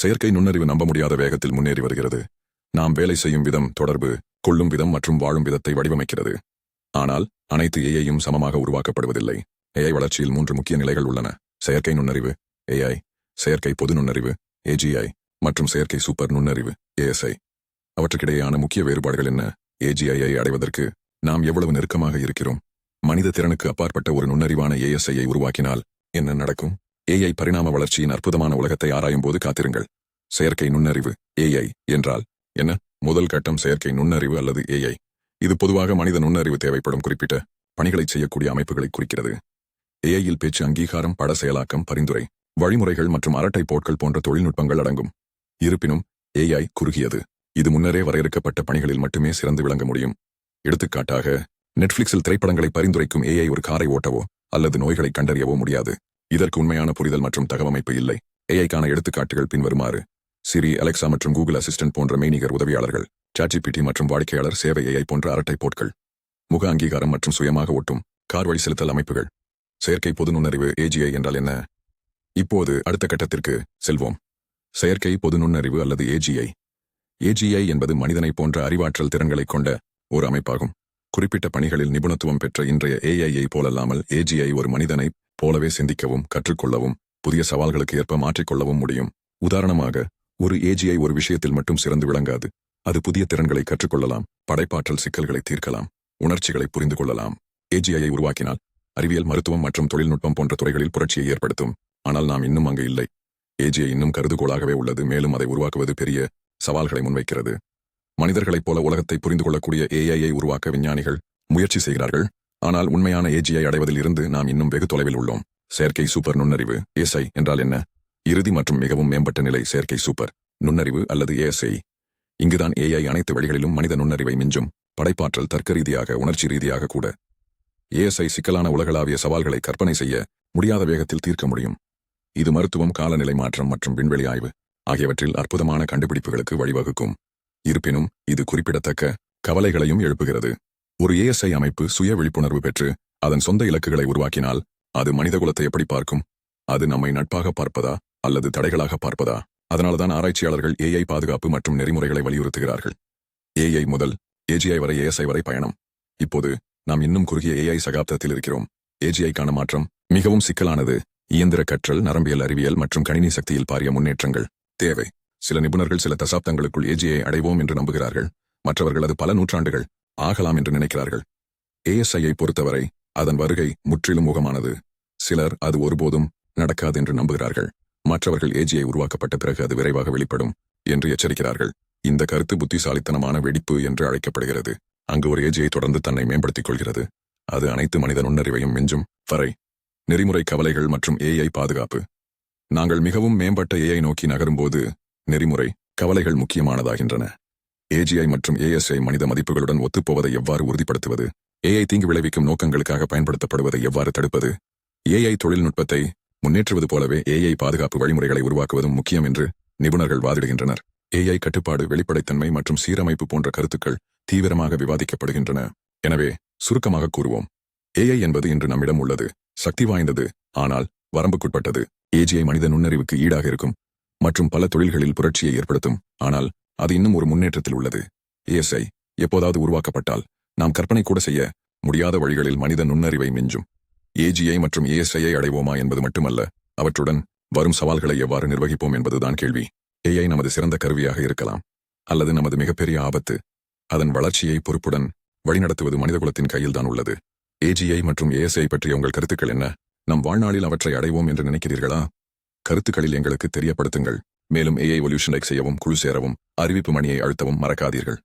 செயற்கை நுண்ணறிவு நம்ப முடியாத வேகத்தில் முன்னேறி வருகிறது. நாம் வேலை செய்யும் விதம் தொடர்பு கொள்ளும் விதம் மற்றும் வாழும் விதத்தை வடிவமைக்கிறது. ஆனால் அனைத்து ஏஐயும் சமமாக உருவாக்கப்படுவதில்லை. ஏஐ வளர்ச்சியில் மூன்று முக்கிய நிலைகள் உள்ளன. செயற்கை நுண்ணறிவு ஏஐ செயற்கை பொது நுண்ணறிவு ஏஜிஐ மற்றும் செயற்கை சூப்பர் நுண்ணறிவு ஏஎஸ்ஐ அவற்றுக்கிடையேயான முக்கிய வேறுபாடுகள் என்ன? ஏஜிஐயை அடைவதற்கு நாம் எவ்வளவு நெருக்கமாக இருக்கிறோம்? மனித திறனுக்கு அப்பாற்பட்ட ஒரு நுண்ணறிவான ஏஎஸ்ஐயை உருவாக்கினால் என்ன நடக்கும்? ஏஐ பரிணாம வளர்ச்சியின் அற்புதமான உலகத்தை ஆராயும் போது காத்திருங்கள். செயற்கை நுண்ணறிவு ஏஐ என்றால் என்ன? முதல் கட்டம் செயற்கை நுண்ணறிவு அல்லது ஏஐ இது பொதுவாக மனித நுண்ணறிவு தேவைப்படும் குறிப்பிட்ட பணிகளை செய்யக்கூடிய அமைப்புகளை குறிக்கிறது. ஏஐயில் பேச்சு அங்கீகாரம் பட செயலாக்கம் பரிந்துரை வழிமுறைகள் மற்றும் அரட்டை போட்கள் போன்ற தொழில்நுட்பங்கள் அடங்கும். இருப்பினும் ஏஐ குறுகியது. இது முன்னரே வரையறுக்கப்பட்ட பணிகளில் மட்டுமே சிறந்து விளங்க முடியும். எடுத்துக்காட்டாக நெட்ஃபிளிக்ஸில் திரைப்படங்களை பரிந்துரைக்கும் ஏஐ ஒரு காரை ஓட்டவோ அல்லது நோய்களை கண்டறியவோ முடியாது. இதற்கு உண்மையான புரிதல் மற்றும் தகவமைப்பு இல்லை. ஏஐக்கான எடுத்துக்காட்டுகள் பின்வருமாறு. சிரி அலெக்சா மற்றும் கூகுள் அசிஸ்டன்ட் போன்ற மெய்நிகர் உதவியாளர்கள் சாட்ஜிபிடி மற்றும் வாடிக்கையாளர் சேவை ஏஐ போன்ற அரட்டை போட்கள். முக அங்கீகாரம் மற்றும் சுயமாக ஒட்டும் கார் வழி செலுத்தல் அமைப்புகள். செயற்கை பொது நுண்ணறிவு ஏஜிஐ என்றால் என்ன? இப்போது அடுத்த கட்டத்திற்கு செல்வோம். செயற்கை பொது நுண்ணறிவு அல்லது ஏஜிஐ ஏஜிஐ என்பது மனிதனை போன்ற அறிவாற்றல் திறன்களைக் கொண்ட ஒரு அமைப்பாகும். குறிப்பிட்ட பணிகளில் நிபுணத்துவம் பெற்ற இன்றைய ஏஐஐ போலல்லாமல் ஏஜிஐ ஒரு மனிதனை போலவே சிந்திக்கவும் கற்றுக்கொள்ளவும் புதிய சவால்களுக்கு ஏற்ப மாற்றிக்கொள்ளவும் முடியும். உதாரணமாக ஒரு ஏஜிஐ ஒரு விஷயத்தில் மட்டும் சிறந்து விளங்காது. அது புதிய திறன்களை கற்றுக்கொள்ளலாம் படைப்பாற்றல் சிக்கல்களை தீர்க்கலாம் உணர்ச்சிகளை புரிந்து கொள்ளலாம். ஏஜிஐயை உருவாக்கினால் அறிவியல் மருத்துவம் மற்றும் தொழில்நுட்பம் போன்ற துறைகளில் புரட்சியை ஏற்படுத்தும். ஆனால் நாம் இன்னும் அங்கு இல்லை. ஏஜிஐ இன்னும் கருதுகோளாகவே உள்ளது மேலும் அதை உருவாக்குவது பெரிய சவால்களை முன்வைக்கிறது. மனிதர்களைப் போல உலகத்தை புரிந்து கொள்ளக்கூடிய ஏஐயை உருவாக்க விஞ்ஞானிகள் முயற்சி செய்கிறார்கள். ஆனால் உண்மையான ஏஜியை அடைவதில் இருந்து நாம் இன்னும் வெகு தொலைவில் உள்ளோம். செயற்கை சூப்பர் நுண்ணறிவு ஏசை என்றால் என்ன? இறுதி மற்றும் மிகவும் மேம்பட்ட நிலை செயற்கை சூப்பர் நுண்ணறிவு அல்லது ஏஎஸ்ஐ இங்குதான் ஏஐ அனைத்து வழிகளிலும் மனித நுண்ணறிவை மிஞ்சும். படைப்பாற்றல் தர்க்க ரீதியாக உணர்ச்சி ரீதியாக கூட. ஏஎஸ்ஐ சிக்கலான உலகளாவிய சவால்களை கற்பனை செய்ய முடியாத வேகத்தில் தீர்க்க முடியும். இது மருத்துவம் காலநிலை மாற்றம் மற்றும் விண்வெளி ஆய்வு ஆகியவற்றில் அற்புதமான கண்டுபிடிப்புகளுக்கு வழிவகுக்கும். இருப்பினும் இது குறிப்பிடத்தக்க கவலைகளையும் எழுப்புகிறது. ஒரு ஏஎஸ்ஐ அமைப்பு சுய விழிப்புணர்வு பெற்று அதன் சொந்த இலக்குகளை உருவாக்கினால் அது மனிதகுலத்தை எப்படி பார்க்கும்? அது நம்மை நட்பாக பார்ப்பதா அல்லது தடைகளாக பார்ப்பதா? அதனால்தான் ஆராய்ச்சியாளர்கள் ஏஐ பாதுகாப்பு மற்றும் நெறிமுறைகளை வலியுறுத்துகிறார்கள். ஏஐ முதல் ஏஜிஐ வரை ஏஎஸ்ஐ வரை பயணம். இப்போது நாம் இன்னும் குறுகிய ஏஐ சகாப்தத்தில் இருக்கிறோம். ஏஜிஐக்கான மாற்றம் மிகவும் சிக்கலானது. இயந்திர கற்றல் நரம்பியல் அறிவியல் மற்றும் கணினி சக்தியில் பாரிய முன்னேற்றங்கள். தேவை. சில நிபுணர்கள் சில தசாப்தங்களுக்குள் ஏஜிஐ அடைவோம் என்று நம்புகிறார்கள். மற்றவர்கள் அது பல நூற்றாண்டுகள். ஆகலாம் என்று நினைக்கிறார்கள். ஏஎஸ்ஐயை பொறுத்தவரை அதன் வருகை முற்றிலும் முகமானது. சிலர் அது ஒருபோதும் நடக்காது என்று நம்புகிறார்கள். மற்றவர்கள் ஏஜிஐ உருவாக்கப்பட்ட பிறகு அது விரைவாக வெளிப்படும் என்று எச்சரிக்கிறார்கள். இந்த கருத்து புத்திசாலித்தனமான வெடிப்பு என்று அழைக்கப்படுகிறது. அங்கு ஒரு ஏஜிஐ தொடர்ந்து தன்னை மேம்படுத்திக் கொள்கிறது. அது அனைத்து மனித நுண்ணறிவையும் மிஞ்சும். வரை. நெறிமுறை கவலைகள் மற்றும் ஏஐ பாதுகாப்பு. நாங்கள் மிகவும் மேம்பட்ட ஏஐ நோக்கி நகரும்போது நெறிமுறை கவலைகள் முக்கியமானதாகின்றன. ஏஜிஐ மற்றும் ஏஎஸ்ஐ மனித மதிப்புகளுடன் ஒத்துப்போவதை எவ்வாறு உறுதிப்படுத்துவது? ஏஐ தீங்கு விளைவிக்கும் நோக்கங்களுக்காக பயன்படுத்தப்படுவதை எவ்வாறு தடுப்பது? ஏஐ தொழில்நுட்பத்தை முன்னேற்றுவது போலவே ஏஐ பாதுகாப்பு வழிமுறைகளை உருவாக்குவதும் முக்கியம் என்று நிபுணர்கள் வாதிடுகின்றனர். ஏஐ கட்டுப்பாடு வெளிப்படைத்தன்மை மற்றும் சீரமைப்பு போன்ற கருத்துக்கள் தீவிரமாக விவாதிக்கப்படுகின்றன. எனவே சுருக்கமாக கூறுவோம். ஏஐ என்பது இன்று நம்மிடம் உள்ளது. சக்தி வாய்ந்தது. ஆனால் வரம்புக்குட்பட்டது. ஏஜிஐ மனித நுண்ணறிவுக்கு ஈடாக இருக்கும் மற்றும் பல தொழில்களில் புரட்சியை ஏற்படுத்தும். ஆனால் அது இன்னும் ஒரு முன்னேற்றத்தில் உள்ளது. ஏஎஸ்ஐ எப்போதாவது உருவாக்கப்பட்டால் நாம் கற்பனை கூட செய்ய முடியாத வழிகளில் மனித நுண்ணறிவை மிஞ்சும். ஏஜிஐ மற்றும் ஏஎஸ்ஐயை அடைவோமா என்பது மட்டுமல்ல அவற்றுடன் வரும் சவால்களை எவ்வாறு நிர்வகிப்போம் என்பதுதான் கேள்வி. ஏஐ நமது சிறந்த கருவியாக இருக்கலாம். அல்லது நமது மிகப்பெரிய ஆபத்து அதன் வளர்ச்சியை பொறுப்புடன் வழிநடத்துவது மனிதகுலத்தின் கையில்தான் உள்ளது. ஏஜிஐ மற்றும் ஏஎஸ்ஐ பற்றிய உங்கள் கருத்துக்கள் என்ன? நம் வாழ்நாளில் அவற்றை அடைவோம் என்று நினைக்கிறீர்களா? கருத்துக்களில் எங்களுக்கு தெரியப்படுத்துங்கள். மேலும் ஏஐ ஒல்யூஷன் லைக் செய்யவும் குழு சேரவும் அறிவிப்பு மணியை அழுத்தவும் மறக்காதீர்கள்.